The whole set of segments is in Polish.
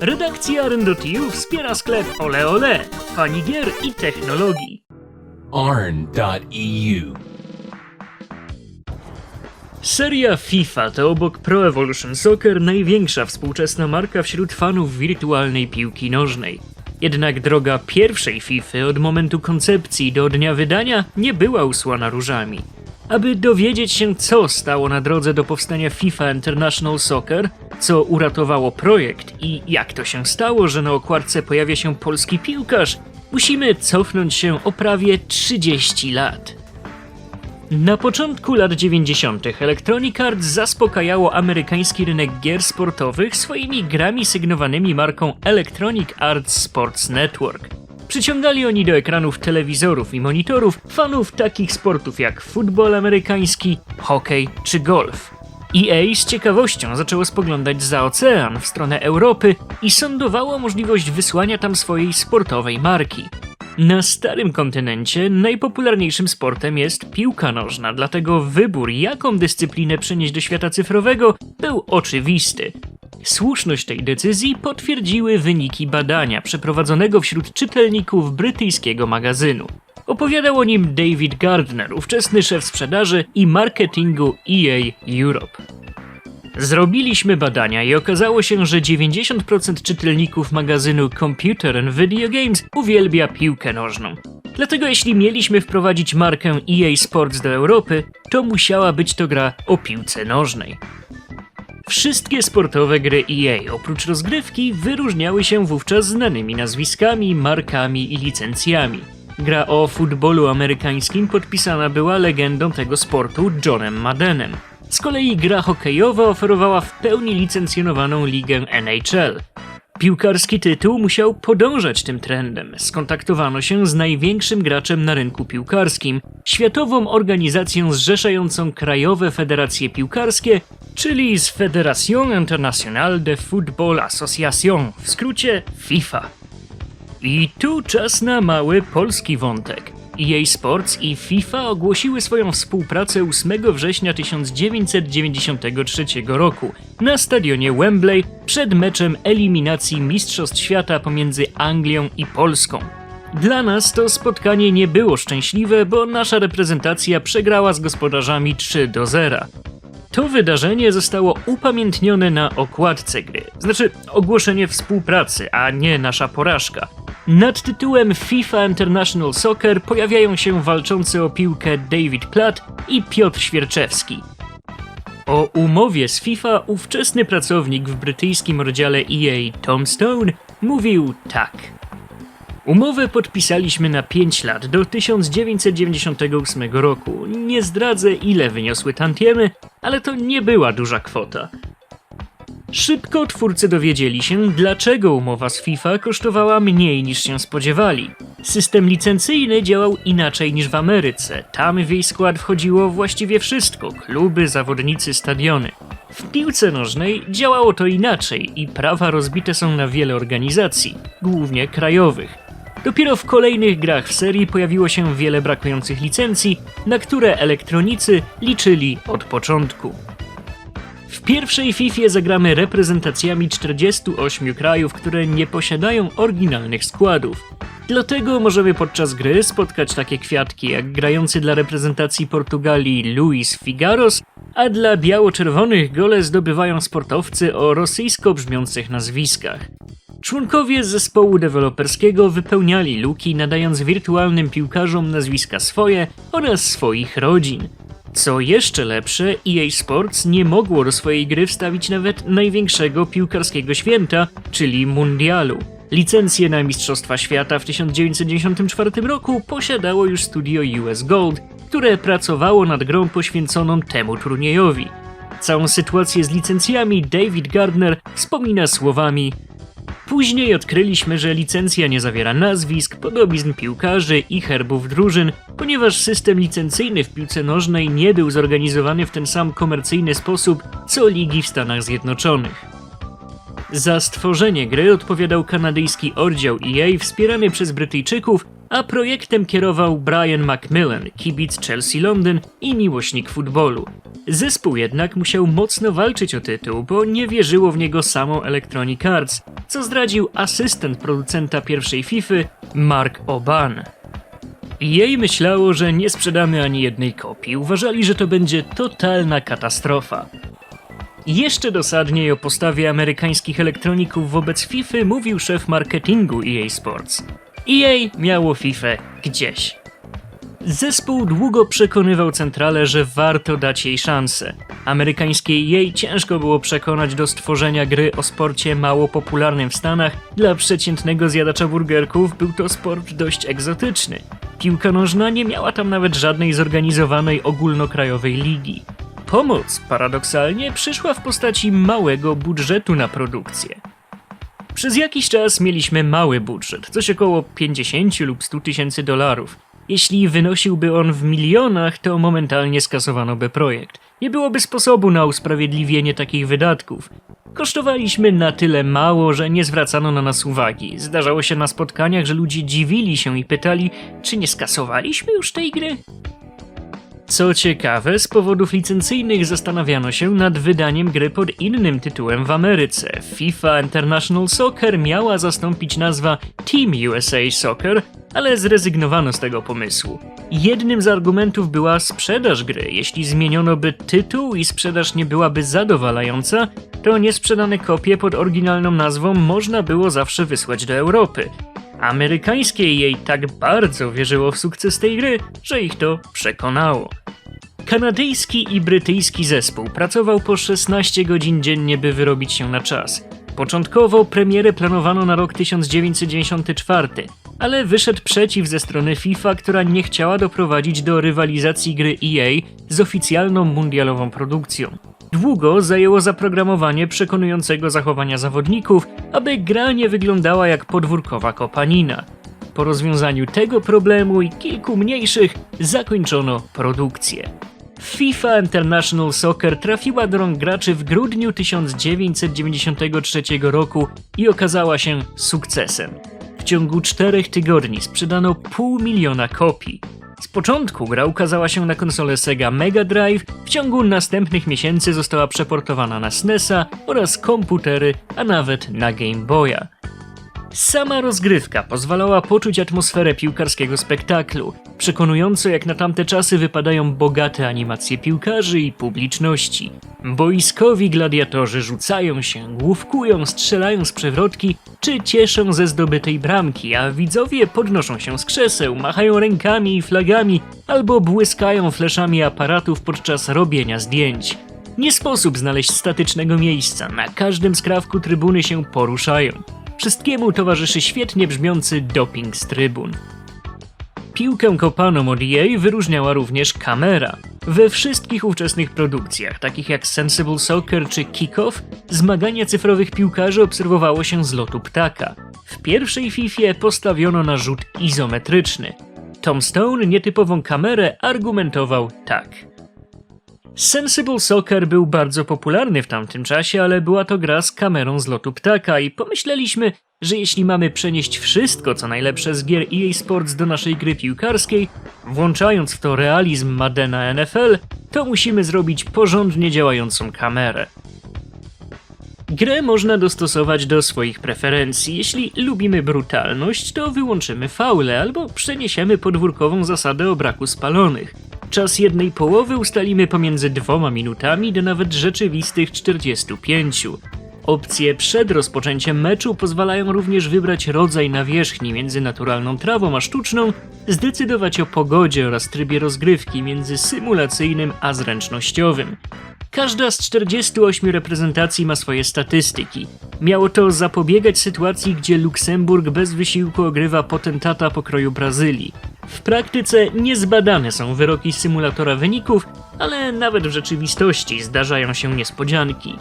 Redakcja Arn.eu wspiera sklep Ole Ole, gier i technologii. arn.eu. Seria FIFA to obok Pro Evolution Soccer największa współczesna marka wśród fanów wirtualnej piłki nożnej. Jednak droga pierwszej FIFA od momentu koncepcji do dnia wydania nie była usłana różami. Aby dowiedzieć się, co stało na drodze do powstania FIFA International Soccer, co uratowało projekt i jak to się stało, że na okładce pojawia się polski piłkarz, musimy cofnąć się o prawie 30 lat. Na początku lat 90. Electronic Arts zaspokajało amerykański rynek gier sportowych swoimi grami sygnowanymi marką Electronic Arts Sports Network. Przyciągali oni do ekranów telewizorów i monitorów fanów takich sportów jak futbol amerykański, hokej czy golf. EA z ciekawością zaczęło spoglądać za ocean w stronę Europy i sądowało możliwość wysłania tam swojej sportowej marki. Na starym kontynencie najpopularniejszym sportem jest piłka nożna, dlatego wybór, jaką dyscyplinę przenieść do świata cyfrowego, był oczywisty. Słuszność tej decyzji potwierdziły wyniki badania przeprowadzonego wśród czytelników brytyjskiego magazynu. Opowiadał o nim David Gardner, ówczesny szef sprzedaży i marketingu EA Europe. Zrobiliśmy badania i okazało się, że 90% czytelników magazynu Computer and Video Games uwielbia piłkę nożną. Dlatego jeśli mieliśmy wprowadzić markę EA Sports do Europy, to musiała być to gra o piłce nożnej. Wszystkie sportowe gry EA oprócz rozgrywki wyróżniały się wówczas znanymi nazwiskami, markami i licencjami. Gra o futbolu amerykańskim podpisana była legendą tego sportu Johnem Maddenem. Z kolei gra hokejowa oferowała w pełni licencjonowaną ligę NHL. Piłkarski tytuł musiał podążać tym trendem. Skontaktowano się z największym graczem na rynku piłkarskim, światową organizacją zrzeszającą krajowe federacje piłkarskie, czyli z Fédération Internationale de Football Association, w skrócie FIFA. I tu czas na mały polski wątek. EA Sports i FIFA ogłosiły swoją współpracę 8 września 1993 roku na stadionie Wembley przed meczem eliminacji Mistrzostw Świata pomiędzy Anglią i Polską. Dla nas to spotkanie nie było szczęśliwe, bo nasza reprezentacja przegrała z gospodarzami 3 do 0. To wydarzenie zostało upamiętnione na okładce gry, znaczy ogłoszenie współpracy, a nie nasza porażka. Nad tytułem FIFA International Soccer pojawiają się walczący o piłkę David Platt i Piotr Świerczewski. O umowie z FIFA ówczesny pracownik w brytyjskim oddziale EA Tom Stone mówił tak. Umowę podpisaliśmy na 5 lat do 1998 roku. Nie zdradzę ile wyniosły tantiemy, ale to nie była duża kwota. Szybko twórcy dowiedzieli się, dlaczego umowa z FIFA kosztowała mniej niż się spodziewali. System licencyjny działał inaczej niż w Ameryce. Tam w jej skład wchodziło właściwie wszystko: kluby, zawodnicy, stadiony. W piłce nożnej działało to inaczej i prawa rozbite są na wiele organizacji, głównie krajowych. Dopiero w kolejnych grach w serii pojawiło się wiele brakujących licencji, na które elektronicy liczyli od początku. W pierwszej FIFA zagramy reprezentacjami 48 krajów, które nie posiadają oryginalnych składów. Dlatego możemy podczas gry spotkać takie kwiatki jak grający dla reprezentacji Portugalii Luis Figaros, a dla biało-czerwonych gole zdobywają sportowcy o rosyjsko brzmiących nazwiskach. Członkowie zespołu deweloperskiego wypełniali luki, nadając wirtualnym piłkarzom nazwiska swoje oraz swoich rodzin. Co jeszcze lepsze, EA Sports nie mogło do swojej gry wstawić nawet największego piłkarskiego święta, czyli Mundialu. Licencję na Mistrzostwa Świata w 1994 roku posiadało już studio US Gold, które pracowało nad grą poświęconą temu turniejowi. Całą sytuację z licencjami David Gardner wspomina słowami Później odkryliśmy, że licencja nie zawiera nazwisk, podobizn piłkarzy i herbów drużyn, ponieważ system licencyjny w piłce nożnej nie był zorganizowany w ten sam komercyjny sposób co ligi w Stanach Zjednoczonych. Za stworzenie gry odpowiadał kanadyjski oddział EA wspierany przez Brytyjczyków, a projektem kierował Brian Macmillan, kibic Chelsea Londyn i miłośnik futbolu. Zespół jednak musiał mocno walczyć o tytuł, bo nie wierzyło w niego samo Electronic Arts, co zdradził asystent producenta pierwszej FIFA Mark Oban. Jej myślało, że nie sprzedamy ani jednej kopii. Uważali, że to będzie totalna katastrofa. Jeszcze dosadniej o postawie amerykańskich elektroników wobec FIFA mówił szef marketingu EA Sports. EA miało FIFA gdzieś. Zespół długo przekonywał centralę, że warto dać jej szansę. Amerykańskiej jej ciężko było przekonać do stworzenia gry o sporcie mało popularnym w Stanach. Dla przeciętnego zjadacza burgerków był to sport dość egzotyczny. Piłka nożna nie miała tam nawet żadnej zorganizowanej ogólnokrajowej ligi. Pomoc, paradoksalnie, przyszła w postaci małego budżetu na produkcję. Przez jakiś czas mieliśmy mały budżet, coś około 50 lub 100 tysięcy dolarów. Jeśli wynosiłby on w milionach, to momentalnie skasowano by projekt. Nie byłoby sposobu na usprawiedliwienie takich wydatków. Kosztowaliśmy na tyle mało, że nie zwracano na nas uwagi. Zdarzało się na spotkaniach, że ludzie dziwili się i pytali, czy nie skasowaliśmy już tej gry? Co ciekawe, z powodów licencyjnych zastanawiano się nad wydaniem gry pod innym tytułem w Ameryce. FIFA International Soccer miała zastąpić nazwa Team USA Soccer, ale zrezygnowano z tego pomysłu. Jednym z argumentów była sprzedaż gry. Jeśli zmieniono by tytuł i sprzedaż nie byłaby zadowalająca, to niesprzedane kopie pod oryginalną nazwą można było zawsze wysłać do Europy. Amerykańskie jej tak bardzo wierzyło w sukces tej gry, że ich to przekonało. Kanadyjski i brytyjski zespół pracował po 16 godzin dziennie, by wyrobić się na czas. Początkowo premierę planowano na rok 1994, ale wyszedł przeciw ze strony FIFA, która nie chciała doprowadzić do rywalizacji gry EA z oficjalną mundialową produkcją. Długo zajęło zaprogramowanie przekonującego zachowania zawodników, aby gra nie wyglądała jak podwórkowa kopanina. Po rozwiązaniu tego problemu i kilku mniejszych zakończono produkcję. FIFA International Soccer trafiła do rąk graczy w grudniu 1993 roku i okazała się sukcesem. Ciągu czterech tygodni sprzedano pół miliona kopii. Z początku gra ukazała się na konsolę Sega Mega Drive, w ciągu następnych miesięcy została przeportowana na SNESa oraz komputery, a nawet na Game Boya. Sama rozgrywka pozwalała poczuć atmosferę piłkarskiego spektaklu. Przekonująco jak na tamte czasy wypadają bogate animacje piłkarzy i publiczności. Boiskowi gladiatorzy rzucają się, główkują, strzelają z przewrotki czy cieszą ze zdobytej bramki, a widzowie podnoszą się z krzeseł, machają rękami i flagami albo błyskają fleszami aparatów podczas robienia zdjęć. Nie sposób znaleźć statycznego miejsca, na każdym skrawku trybuny się poruszają. Wszystkiemu towarzyszy świetnie brzmiący doping z trybun. Piłkę kopaną od EA wyróżniała również kamera. We wszystkich ówczesnych produkcjach, takich jak Sensible Soccer czy Kickoff, zmagania cyfrowych piłkarzy obserwowało się z lotu ptaka. W pierwszej FIFA postawiono na rzut izometryczny. Tom Stone nietypową kamerę argumentował tak. Sensible Soccer był bardzo popularny w tamtym czasie, ale była to gra z kamerą z lotu ptaka i pomyśleliśmy, że jeśli mamy przenieść wszystko co najlepsze z gier EA Sports do naszej gry piłkarskiej, włączając w to realizm Madena NFL, to musimy zrobić porządnie działającą kamerę. Grę można dostosować do swoich preferencji. Jeśli lubimy brutalność, to wyłączymy faule albo przeniesiemy podwórkową zasadę o braku spalonych. Czas jednej połowy ustalimy pomiędzy dwoma minutami do nawet rzeczywistych 45. Opcje przed rozpoczęciem meczu pozwalają również wybrać rodzaj nawierzchni między naturalną trawą a sztuczną, zdecydować o pogodzie oraz trybie rozgrywki między symulacyjnym a zręcznościowym. Każda z 48 reprezentacji ma swoje statystyki. Miało to zapobiegać sytuacji, gdzie Luksemburg bez wysiłku ogrywa potentata pokroju Brazylii. W praktyce niezbadane są wyroki symulatora wyników, ale nawet w rzeczywistości zdarzają się niespodzianki.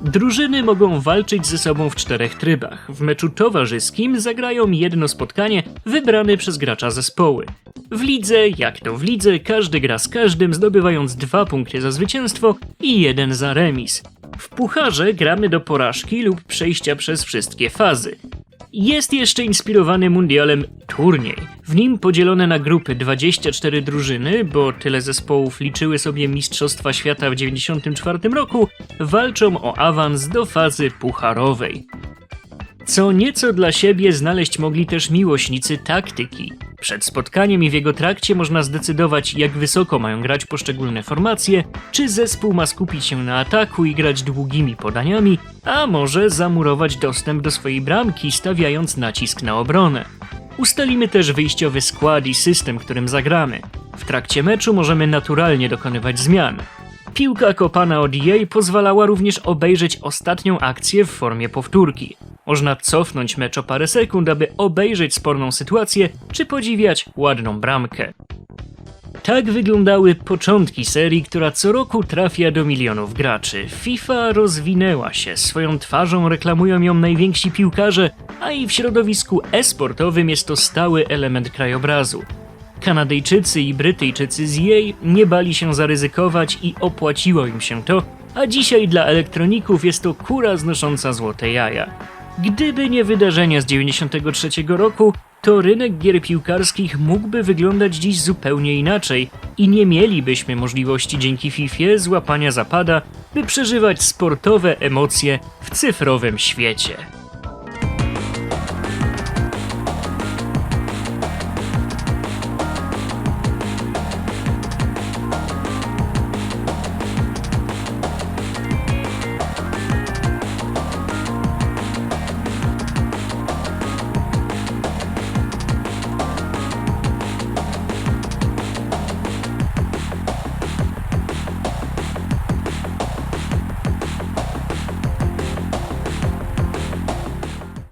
Drużyny mogą walczyć ze sobą w czterech trybach. W meczu towarzyskim zagrają jedno spotkanie wybrane przez gracza zespoły. W lidze, jak to w lidze, każdy gra z każdym, zdobywając dwa punkty za zwycięstwo i jeden za remis. W pucharze gramy do porażki lub przejścia przez wszystkie fazy. Jest jeszcze inspirowany mundialem turniej. W nim podzielone na grupy 24 drużyny, bo tyle zespołów liczyły sobie Mistrzostwa Świata w 94 roku, walczą o awans do fazy pucharowej. Co nieco dla siebie znaleźć mogli też miłośnicy taktyki. Przed spotkaniem i w jego trakcie można zdecydować, jak wysoko mają grać poszczególne formacje, czy zespół ma skupić się na ataku i grać długimi podaniami, a może zamurować dostęp do swojej bramki, stawiając nacisk na obronę. Ustalimy też wyjściowy skład i system, którym zagramy. W trakcie meczu możemy naturalnie dokonywać zmian. Piłka kopana od EA pozwalała również obejrzeć ostatnią akcję w formie powtórki. Można cofnąć mecz o parę sekund, aby obejrzeć sporną sytuację czy podziwiać ładną bramkę. Tak wyglądały początki serii, która co roku trafia do milionów graczy. FIFA rozwinęła się, swoją twarzą reklamują ją najwięksi piłkarze, a i w środowisku e-sportowym jest to stały element krajobrazu. Kanadyjczycy i Brytyjczycy z EA nie bali się zaryzykować i opłaciło im się to, a dzisiaj dla elektroników jest to kura znosząca złote jaja. Gdyby nie wydarzenia z 93 roku, to rynek gier piłkarskich mógłby wyglądać dziś zupełnie inaczej i nie mielibyśmy możliwości dzięki FIFA złapania zapada, by przeżywać sportowe emocje w cyfrowym świecie.